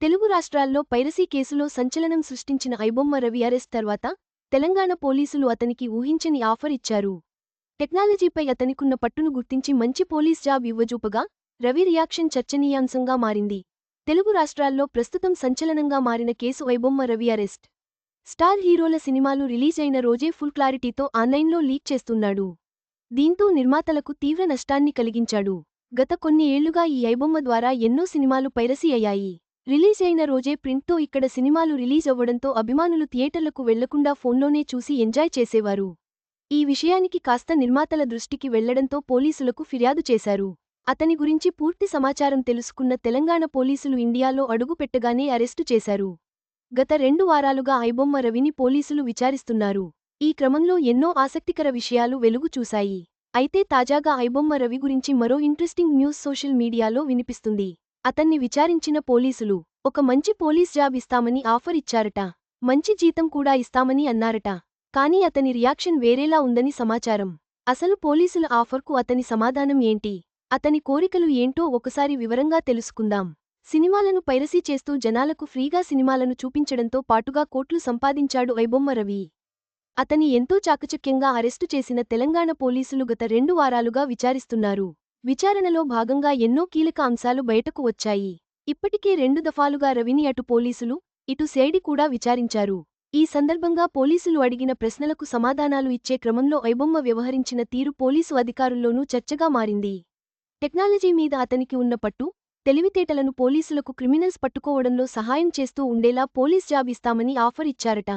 తెలుగు రాష్ట్రాల్లో పైరసీ కేసులో సంచలనం సృష్టించిన ఐబొమ్మ రవి అరెస్ట్ తర్వాత తెలంగాణ పోలీసులు అతనికి ఊహించని ఆఫర్ ఇచ్చారు. టెక్నాలజీపై అతనికున్న పట్టును గుర్తించి మంచి పోలీస్ జాబ్ ఇవ్వజూపగా రవి రియాక్షన్ చర్చనీయాంశంగా మారింది. తెలుగు రాష్ట్రాల్లో ప్రస్తుతం సంచలనంగా మారిన కేసు ఐబొమ్మ రవి అరెస్ట్. స్టార్ హీరోల సినిమాలు రిలీజ్ అయిన రోజే ఫుల్ క్లారిటీతో ఆన్లైన్లో లీక్ చేస్తున్నాడు. దీంతో నిర్మాతలకు తీవ్ర నష్టాన్ని కలిగించాడు. గత కొన్ని ఏళ్ళుగా ఈ ఐబొమ్మ ద్వారా ఎన్నో సినిమాలు పైరసీ అయ్యాయి. రిలీజ్ అయిన రోజే ప్రింట్తో ఇక్కడ సినిమాలు రిలీజ్ అవ్వడంతో అభిమానులు థియేటర్లకు వెళ్ళకుండా ఫోన్లోనే చూసి ఎంజాయ్ చేసేవారు. ఈ విషయానికి కాస్త నిర్మాతల దృష్టికి వెళ్ళడంతో పోలీసులకు ఫిర్యాదు చేశారు. అతని గురించి పూర్తి సమాచారం తెలుసుకున్న తెలంగాణ పోలీసులు ఇండియాలో అడుగుపెట్టగానే అరెస్టు చేశారు. గత రెండు వారాలుగా ఐబొమ్మ రవిని పోలీసులు విచారిస్తున్నారు. ఈ క్రమంలో ఎన్నో ఆసక్తికర విషయాలు వెలుగు చూశాయి. అయితే తాజాగా ఐబొమ్మ రవి గురించి మరో ఇంట్రెస్టింగ్ న్యూస్ సోషల్ మీడియాలో వినిపిస్తుంది. అతన్ని విచారించిన పోలీసులు ఒక మంచి పోలీస్ జాబ్ ఇస్తామని ఆఫర్ ఇచ్చారట. మంచి జీతం కూడా ఇస్తామని అన్నారట. కానీ అతని రియాక్షన్ వేరేలా ఉందని సమాచారం. అసలు పోలీసుల ఆఫర్కు అతని సమాధానం ఏంటి? అతని కోరికలు ఏంటో ఒకసారి వివరంగా తెలుసుకుందాం. సినిమాలను పైరసీ చేస్తూ జనాలకు ఫ్రీగా సినిమాలను చూపించడంతో పాటుగా కోట్లు సంపాదించాడు ఐబొమ్మ రవి. అతని ఎంతో చాకచక్యంగా అరెస్టు చేసిన తెలంగాణ పోలీసులు గత రెండు వారాలుగా విచారిస్తున్నారు. విచారణలో భాగంగా ఎన్నో కీలక అంశాలు బయటకు వచ్చాయి. ఇప్పటికే రెండు దఫాలుగా రవిని అటు పోలీసులు ఇటు సేడి కూడా విచారించారు. ఈ సందర్భంగా పోలీసులు అడిగిన ప్రశ్నలకు సమాధానాలు ఇచ్చే క్రమంలో ఐబొమ్మ వ్యవహరించిన తీరు పోలీసు అధికారుల్లోనూ చర్చగా మారింది. టెక్నాలజీ మీద అతనికి ఉన్న పట్టు తెలివితేటలను పోలీసులకు క్రిమినల్స్ పట్టుకోవడంలో సహాయం చేస్తూ ఉండేలా పోలీస్ జాబ్ ఇస్తామని ఆఫర్ ఇచ్చారట.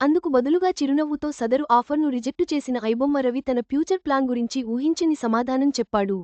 అందుకు బదులుగా చిరునవ్వుతో సదరు ఆఫర్ను రిజెక్టు చేసిన ఐబొమ్మ రవి తన ఫ్యూచర్ ప్లాన్ గురించి ఊహించని సమాధానం చెప్పాడు.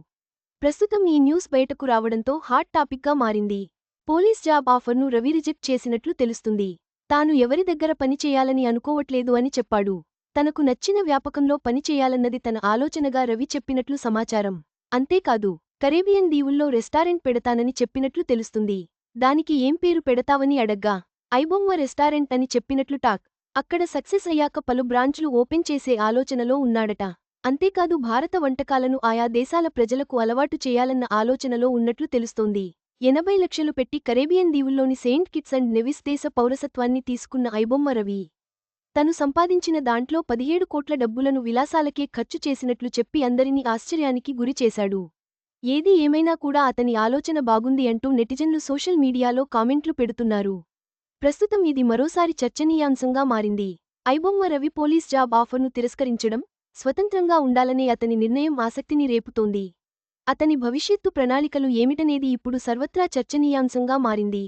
ప్రస్తుతం ఈ న్యూస్ బయటకు రావడంతో హాట్ టాపిక్గా మారింది. పోలీస్ జాబ్ ఆఫర్ను రవి రిజెక్ట్ చేసినట్లు తెలుస్తుంది. తాను ఎవరి దగ్గర పనిచేయాలని అనుకోవట్లేదు అని చెప్పాడు. తనకు నచ్చిన వ్యాపకంలో పనిచేయాలన్నది తన ఆలోచనగా రవి చెప్పినట్లు సమాచారం. అంతేకాదు కరేబియన్ దీవుల్లో రెస్టారెంట్ పెడతానని చెప్పినట్లు తెలుస్తుంది. దానికి ఏం పేరు పెడతావని అడగ్గా. ఐబొమ్మ రెస్టారెంట్ అని చెప్పినట్లు టాక్. అక్కడ సక్సెస్ అయ్యాక పలు బ్రాంచ్లు ఓపెన్ చేసే ఆలోచనలో ఉన్నాడట. అంతేకాదు భారత వంటకాలను ఆయా దేశాల ప్రజలకు అలవాటు చేయాలన్న ఆలోచనలో ఉన్నట్లు తెలుస్తోంది. ఎనభై లక్షలు పెట్టి కరేబియన్ దీవుల్లోని సెయింట్ కిట్స్ అండ్ నెవిస్ దేశ పౌరసత్వాన్ని తీసుకున్న ఐబొమ్మ రవి. తను సంపాదించిన దాంట్లో పదిహేడు కోట్ల డబ్బులను విలాసాలకే ఖర్చు చేసినట్లు చెప్పి అందరినీ ఆశ్చర్యానికి గురిచేశాడు ఏది ఏమైనా కూడా అతని ఆలోచన బాగుంది అంటూ నెటిజన్లు సోషల్ మీడియాలో కామెంట్లు పెడుతున్నారు. ప్రస్తుతం ఇది మరోసారి చర్చనీయాంశంగా మారింది. ఐబొమ్మ రవి పోలీస్ జాబ్ ఆఫర్ను తిరస్కరించడం స్వతంత్రంగా ఉండాలనే అతని నిర్ణయం ఆసక్తిని రేపుతోంది. అతని భవిష్యత్తు ప్రణాళికలు ఏమిటనేది ఇప్పుడు సర్వత్రా చర్చనీయాంశంగా మారింది.